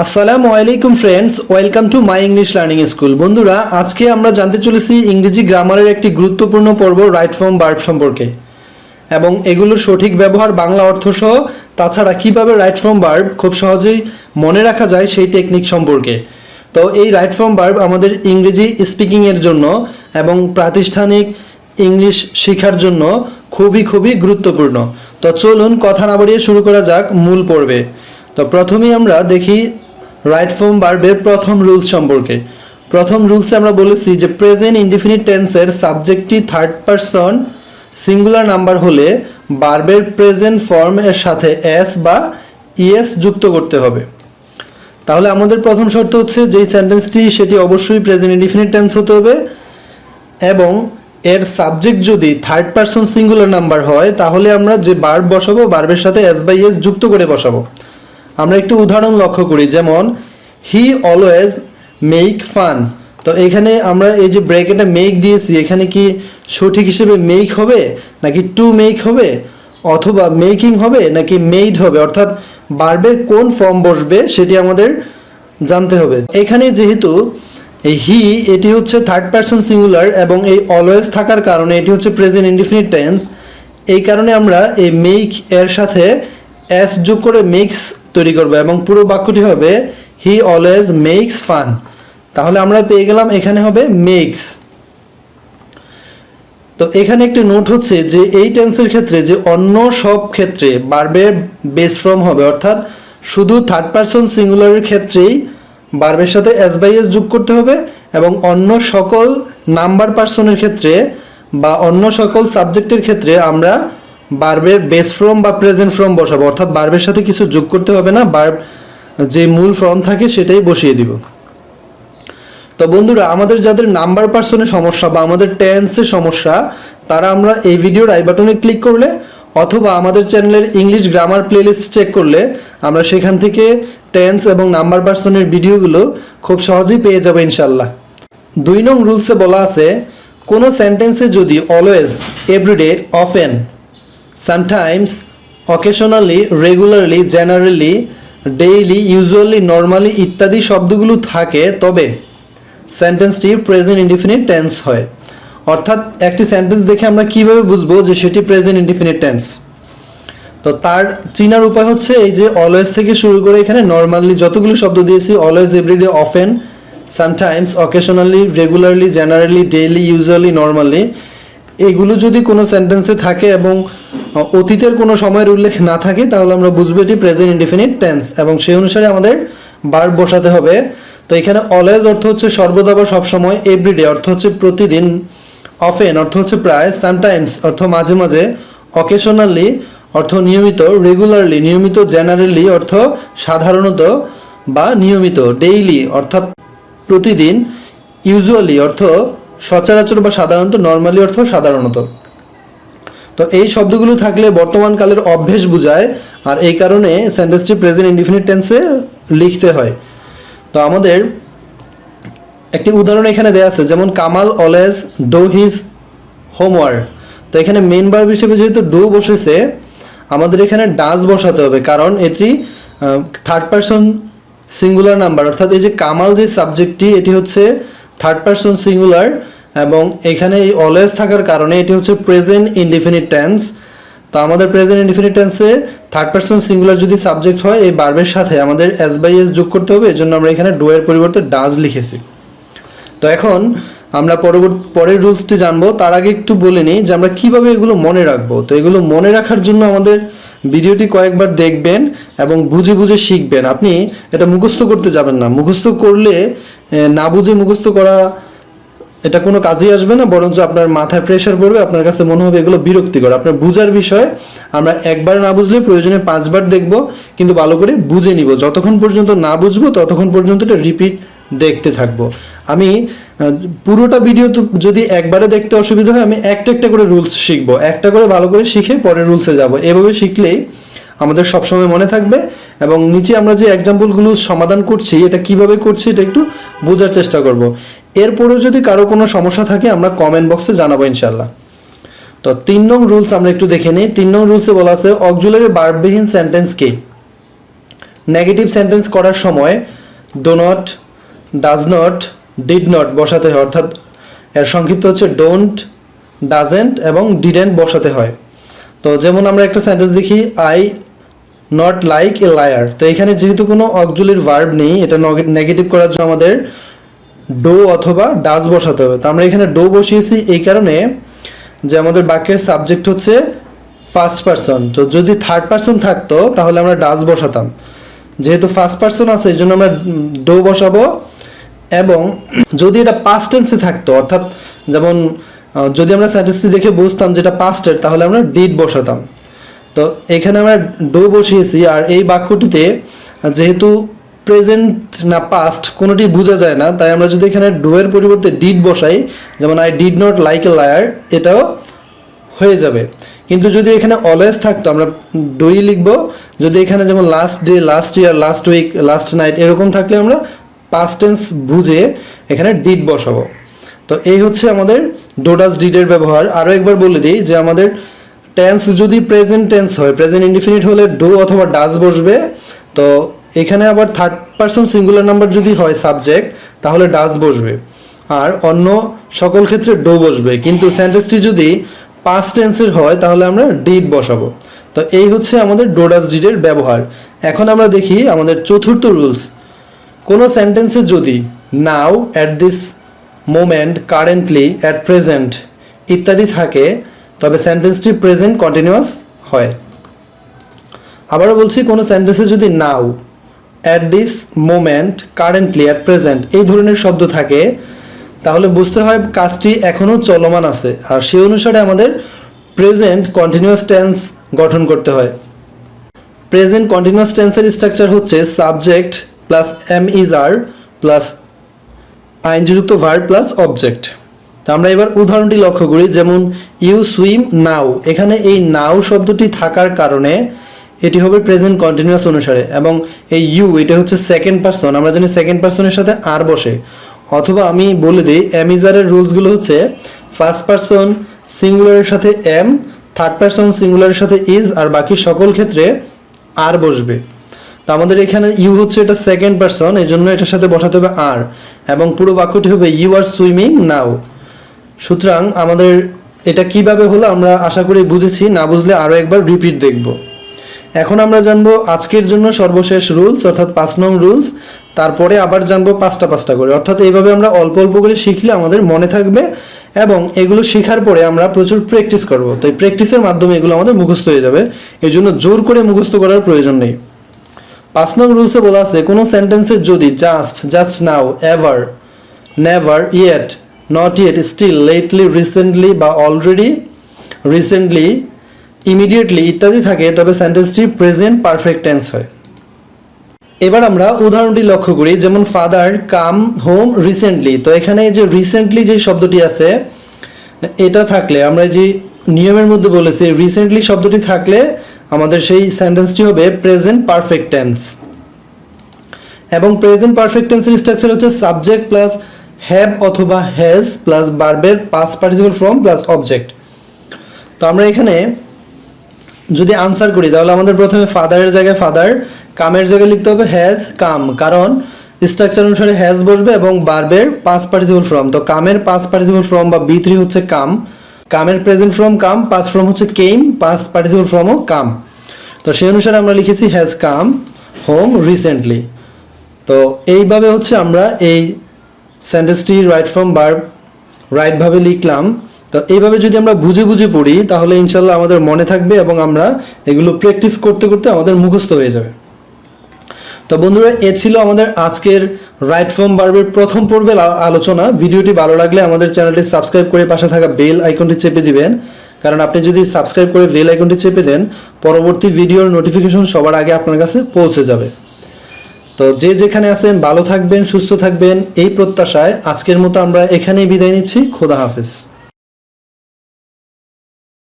আসসালামু আলাইকুম friends welcome to my English learning school বন্ধুরা, আজকে আমরা জানতে চলেছি ইংরেজি গ্রামারের একটি গুরুত্বপূর্ণ পর্ব রাইট ফর্ম বার্ব সম্পর্কে। এবং এগুলোর সঠিক ব্যবহার, বাংলা অর্থ সহ, তাছাড়া কীভাবে রাইট ফর্ম বার্ব খুব সহজেই মনে রাখা যায় সেই টেকনিক সম্পর্কে। তো এই রাইট ফর্ম বার্ব আমাদের ইংরেজি স্পিকিংয়ের জন্য এবং প্রাতিষ্ঠানিক ইংলিশ শেখার জন্য খুবই খুবই গুরুত্বপূর্ণ। তো চলুন, কথা না বাড়িয়ে শুরু করা যাক মূল পর্বে। তো প্রথমেই আমরা দেখি রাইট ফর্ম বার্বের প্রথম রুলস সম্পর্কে। প্রথম রুলসে আমরা বলেছি যে প্রেজেন্ট ইনডিফিনিট টেন্সের সাবজেক্টটি থার্ড পারসন সিঙ্গুলার নাম্বার হলে বার্বের প্রেজেন্ট ফর্ম এর সাথে এস বা ইএস যুক্ত করতে হবে। তাহলে আমাদের প্রথম শর্ত হচ্ছে যেই সেন্টেন্সটি সেটি অবশ্যই প্রেজেন্ট ইনডিফিনিট টেন্স হতে হবে এবং এর সাবজেক্ট যদি থার্ড পারসন সিঙ্গুলার নাম্বার হয়, তাহলে আমরা যে বার্ব বসাবো বার্বের সাথে এস বাই এস যুক্ত করে বসাবো। আমরা একটু উদাহরণ লক্ষ্য করি, যেমন হি অলওয়েজ মেক ফান তো এখানে আমরা এই যে ব্রেকেটে মেক দিয়েছি, এখানে কি সঠিক হিসেবে মেক হবে, নাকি টু মেক হবে, অথবা মেকিং হবে, নাকি মেড হবে? অর্থাৎ বার্বের কোন ফর্ম বসবে সেটি আমাদের জানতে হবে। এখানে যেহেতু এই হি এটি হচ্ছে থার্ড পারসন সিঙ্গুলার এবং এই অলওয়েজ থাকার কারণে এটি হচ্ছে প্রেজেন্ট ইনডিফিনিট টেন্স এই কারণে আমরা এই মেক এর সাথে এস যোগ করে মেক্স তৈরি করব এবং পুরো বাক্যটি হবে হি অলওয়েজ মেক্স ফান তাহলে আমরা পেয়ে গেলাম, এখানে হবে মেক্স তো এখানে একটি নোট হচ্ছে যে, এই টেন্সের ক্ষেত্রে যে অন্য সব ক্ষেত্রে বার্বের বেস ফ্রম হবে, অর্থাৎ শুধু থার্ড পারসন সিঙ্গুলারের ক্ষেত্রেই বার্বের সাথে এস বাই এস যোগ করতে হবে এবং অন্য সকল নাম্বার পার্সনের ক্ষেত্রে বা অন্য সকল সাবজেক্টের ক্ষেত্রে আমরা বার্বের বেস ফর্ম বা প্রেজেন্ট ফর্ম বসাবো। অর্থাৎ বার্বের সাথে কিছু যোগ করতে হবে না, বার্ব যে মূল ফর্ম থাকে সেটাই বসিয়ে দিব। তো বন্ধুরা, আমাদের যাদের নাম্বার পার্সনের সমস্যা বা আমাদের টেন্সের সমস্যা, তারা আমরা এই ভিডিওর আই বাটনে ক্লিক করলে অথবা আমাদের চ্যানেলের ইংলিশ গ্রামার প্লেলিস্ট চেক করলে আমরা সেখান থেকে টেন্স এবং নাম্বার পার্সনের ভিডিওগুলো খুব সহজেই পেয়ে যাব ইনশাল্লাহ দুই নং রুলসে বলা আছে, কোনো সেন্টেন্সে যদি always every day often sometimes occasionally regularly generally daily usually normally ইত্যাদি শব্দগুলো থাকে, তবে সেন্টেন্সটি প্রেজেন্ট ইনডিফিনিট টেন্স হয়। অর্থাৎ একটি সেন্টেন্স দেখে আমরা কীভাবে বুঝব যে সেটি প্রেজেন্ট ইনডিফিনিট টেন্স তো তার চিনার উপায় হচ্ছে এই যে অলওয়েজ থেকে শুরু করে এখানে নর্মালি যতগুলো শব্দ দিয়েছি always every day often sometimes occasionally regularly generally daily usually normally এগুলো যদি কোনো সেন্টেন্সে থাকে এবং অতীতের কোনো সময়ের উল্লেখ না থাকে, তাহলে আমরা বুঝব এটি প্রেজেন্ট ইনডিফিনিট টেন্স এবং সেই অনুসারে আমাদের বার্ব বসাতে হবে। তো এখানে অলওয়েজ অর্থ হচ্ছে সর্বদা বা সবসময় এভরিডে অর্থ হচ্ছে প্রতিদিন অফেন অর্থ হচ্ছে প্রায় সামটাইমস অর্থ মাঝে মাঝে অকেশনালি অর্থ নিয়মিত রেগুলারলি নিয়মিত জেনারেলি অর্থ সাধারণত বা নিয়মিত ডেইলি অর্থাৎ প্রতিদিন ইউজুয়ালি অর্থ সচরাচর বা সাধারণত নর্মালি অর্থ সাধারণত। তো এই শব্দগুলো থাকলে বর্তমান কালের অভ্যেস বোঝায়, আর এই কারণে সেন্টেন্সটি প্রেজেন্ট ইনডিফিনিট টেন্সে লিখতে হয়। তো আমাদের একটি উদাহরণ এখানে দেওয়া আছে, যেমন Kamal always do his homework. তো এখানে মেন ভার্ব হিসেবে যেহেতু ডো বসেছে, আমাদের এখানে ডাজ বসাতে হবে, কারণ এটি থার্ড পারসন সিঙ্গুলার নাম্বার অর্থাৎ এই যে কামাল যে সাবজেক্টটি এটি হচ্ছে থার্ড পারসন সিঙ্গুলার এবং এখানে এই অলওয়েজ থাকার কারণে এটি হচ্ছে প্রেজেন্ট ইনডিফিনিট টেন্স তো আমাদের প্রেজেন্ট ইনডিফিনিট টেন্সে থার্ড পারসন সিঙ্গুলার যদি সাবজেক্ট হয়, এই বার্বের সাথে আমাদের এস বাই এস যোগ করতে হবে, এজন্য আমরা এখানে ডো এর পরিবর্তে ডাজ লিখেছি। তো এখন আমরা পরবর্তী, পরের রুলসটি জানব। তার আগে একটু বলে নিই যে আমরা কীভাবে এগুলো মনে রাখব। তো এগুলো মনে রাখার জন্য আমাদের ভিডিওটি কয়েকবার দেখবেন এবং বুঝে বুঝে শিখবেন। আপনি এটা মুখস্থ করতে যাবেন না। মুখস্থ করলে না বুঝে মুখস্থ করা এটা কোনো কাজেই আসবে না, বরঞ্চ আপনার মাথায় প্রেশার পড়বে, আপনার কাছে মনে হবে এগুলো বিরক্তিকর। আপনার বুঝার বিষয়, আমরা একবার না বুঝলে প্রয়োজনে পাঁচবার দেখব, কিন্তু ভালো করে বুঝে নিব। যতক্ষণ পর্যন্ত না বুঝব, ততক্ষণ পর্যন্ত এটা রিপিট দেখতে থাকব। আমি পুরোটা ভিডিও তো যদি একবারে দেখতে অসুবিধা হয়, আমি একটা একটা করে রুলস শিখব। একটা করে ভালো করে শিখে পরের রুলসে যাব। এভাবে শিখলেই আমাদের সবসময় মনে থাকবে এবং নিচে আমরা যে এক্সাম্পলগুলো সমাধান করছি, এটা কীভাবে করছি, এটা একটু বোঝার চেষ্টা করব। এরপরেও যদি কারও কোনো সমস্যা থাকে, আমরা কমেন্ট বক্সে জানাব ইনশাল্লাহ তো তিন নং রুলস আমরা একটু দেখে নিই। তিন নং রুলসে বলা আছে, অক্সুলারি বার্ববিহীন সেন্টেন্স কি? নেগেটিভ সেন্টেন্স করার সময় do not does not did not বসাতে হয়। অর্থাৎ এর সংক্ষিপ্ত হচ্ছে ডোন্ট ডাজেন্ট এবং ডিডেন্ট বসাতে হয়। তো যেমন আমরা একটা সেন্টেন্স দেখি I not like a liar তো এখানে যেহেতু কোনো অকজুলির ভার্ব নেই, এটা নেগেটিভ করার জন্য আমাদের ডো অথবা ডাজ বসাতে হবে। তো আমরা এখানে ডো বসিয়েছি এই কারণে যে আমাদের বাক্যের সাবজেক্ট হচ্ছে ফার্স্ট পারসন তো যদি থার্ড পারসন থাকতো, তাহলে আমরা ডাজ বসাতাম। যেহেতু ফার্স্ট পারসন আছে, এই জন্য আমরা ডো বসাবো। এবং যদি এটা পাস্ট টেন্সে থাকতো, অর্থাৎ যেমন যদি আমরা সেন্টেন্সটি দেখে বুঝতাম যেটা পাস্টের তাহলে আমরা ডিড বসাতাম। তো এখানে আমরা ডো বসিয়েছি, আর এই বাক্যটিতে যেহেতু প্রেজেন্ট না পাস্ট কোনোটি বোঝা যায় না। তাই আমরা যদি এখানে ডো এর পরিবর্তে ডিড বসাই, যেমন I did not like a liar এটাও হয়ে যাবে। কিন্তু যদি এখানে অলওয়েজ থাকতো, আমরা ডুই লিখব। যদি এখানে যেমন last day last year last week last night এরকম থাকলে আমরা পাস্ট টেন্স বুঝে এখানে ডিড বসাবো। তো এই হচ্ছে আমাদের ডোডাস ডিডের ব্যবহার। আরও একবার বলে দিই যে আমাদের টেন্স যদি প্রেজেন্ট টেন্স হয় প্রেজেন্ট ইনডিফিনিট হলে ডো অথবা ডাজ বসবে, তো এখানে আবার থার্ড পারসন সিঙ্গুলার নাম্বার যদি হয় সাবজেক্ট তাহলে ডাস বসবে। আর অন্য সকল ক্ষেত্রে ডো বসবে। কিন্তু সেন্টেন্সটি যদি পাস্ট টেন্সের হয়, তাহলে আমরা ডিড বসাবো। তো এই হচ্ছে আমাদের ডোডাস ডিডের ব্যবহার। এখন আমরা দেখি আমাদের চতুর্থ রুলস কোনো সেন্টেন্সে যদি now at this moment currently at present ইত্যাদি থাকে, তবে সেন্টেন্সটি প্রেজেন্ট কন্টিনিউয়াস হয়। আবারও বলছি, কোনো সেন্টেন্সে যদি now at this moment currently at present এই ধরনের শব্দ থাকে, তাহলে বুঝতে হয় কাজটি এখনও চলমান আছে। আর সেই অনুসারে আমাদের প্রেজেন্ট কন্টিনিউয়াস টেন্স গঠন করতে হয়। প্রেজেন্ট কন্টিনিউয়াস টেন্সের স্ট্রাকচার হচ্ছে subject plus am is are plus আইনযুক্ত verb plus object তো আমরা এবার উদাহরণটি লক্ষ্য করি, যেমন ইউ সুইম নাও এখানে এই নাও শব্দটি থাকার কারণে এটি হবে প্রেজেন্ট কন্টিনিউয়াস অনুসারে এবং এই ইউ এটা হচ্ছে সেকেন্ড পারসন আমরা জানি সেকেন্ড পারসনের সাথে আর বসে। অথবা আমি বলে দিই অ্যামিজারের রুলসগুলো হচ্ছে ফার্স্ট পারসন সিঙ্গুলারের সাথে এম থার্ড পারসন সিঙ্গুলারের সাথে ইজ আর বাকি সকল ক্ষেত্রে আর বসবে। তো আমাদের এখানে ইউ হচ্ছে এটা সেকেন্ড পারসন এই জন্য এটার সাথে বসাতে হবে আর। এবং পুরো বাক্যটি হবে ইউ আর সুইমিং নাও সুতরাং আমাদের এটা কীভাবে হলো আমরা আশা করি বুঝেছি, না বুঝলে আরও একবার রিপিট দেখব। এখন আমরা জানব আজকের জন্য সর্বশেষ রুলস, অর্থাৎ পাঁচ নং রুলস। তারপরে আবার জানব পাঁচটা পাঁচটা করে। অর্থাৎ এইভাবে আমরা অল্প অল্প করে শিখলে আমাদের মনে থাকবে এবং এগুলো শেখার পরে আমরা প্রচুর প্র্যাকটিস করব। তো এই প্র্যাকটিসের মাধ্যমে এগুলো আমাদের মুখস্থ হয়ে যাবে। এই জন্য জোর করে মুখস্থ করার প্রয়োজন নেই। পাঁচ নং রুলসে বলা আছে, কোনো সেন্টেন্সে যদি just just now ever never yet not yet still lately recently বা অলরেডি রিসেন্টলি ইমিডিয়েটলি ইত্যাদি থাকে, তবে সেন্টেন্সটি প্রেজেন্ট পারফেক্ট টেন্স হয়। এবার আমরা উদাহরণটি লক্ষ্য করি, যেমন ফাদার কাম হোম রিসেন্টলি তো এখানে যে রিসেন্টলি যে শব্দটি আছে, এটা থাকলে, আমরা যে নিয়মের মধ্যে বলেছি রিসেন্টলি শব্দটি থাকলে আমাদের সেই সেন্টেন্সটি হবে প্রেজেন্ট পারফেক্ট টেন্স এবং প্রেজেন্ট পারফেক্ট টেন্সের স্ট্রাকচার হচ্ছে সাবজেক্ট প্লাস হ্যাভ অথবা has plus বার্বের past participle form plus object তো আমরা এখানে যদি আনসার করি, তাহলে আমাদের প্রথমে ফাদারের জায়গায় ফাদার কামের জায়গায় লিখতে হবে হ্যাজ কাম। কারণ স্ট্রাকচার অনুসারে হ্যাজ বসবে এবং বার্বের পাস পার্টিসিপাল ফর্ম তো কামের পাস পার্টিসিপাল ফর্ম বা বি থ্রি হচ্ছে কাম। কামের present form come past form হচ্ছে কেম পাস পার্টিসিপাল ফর্মও কাম। তো সেই অনুসারে আমরা লিখেছি হ্যাজ কাম হোম রিসেন্টলি তো এইভাবে হচ্ছে আমরা এই সেন্টেন্সটি রাইট ফর্ম বার্ব রাইটভাবে লিখলাম। তো এইভাবে যদি আমরা বুঝে বুঝে পড়ি, তাহলে ইনশাল্লাহ আমাদের মনে থাকবে এবং আমরা এগুলো প্র্যাকটিস করতে করতে আমাদের মুখস্থ হয়ে যাবে। তো বন্ধুরা, এ ছিল আমাদের আজকের রাইট ফর্ম বার্বের প্রথম পর্বের আলোচনা। ভিডিওটি ভালো লাগলে আমাদের চ্যানেলটি সাবস্ক্রাইব করে পাশে থাকা বেল আইকনটি চেপে দিবেন। কারণ আপনি যদি সাবস্ক্রাইব করে বেল আইকনটি চেপে দেন, পরবর্তী ভিডিওর নোটিফিকেশন সবার আগে আপনার কাছে পৌঁছে যাবে। তো যে যেখানে আছেন, ভালো থাকবেন, সুস্থ থাকবেন, এই প্রত্যাশায় আজকের মতো আমরা এখানেই বিদায় নিচ্ছি। খোদা হাফেজ।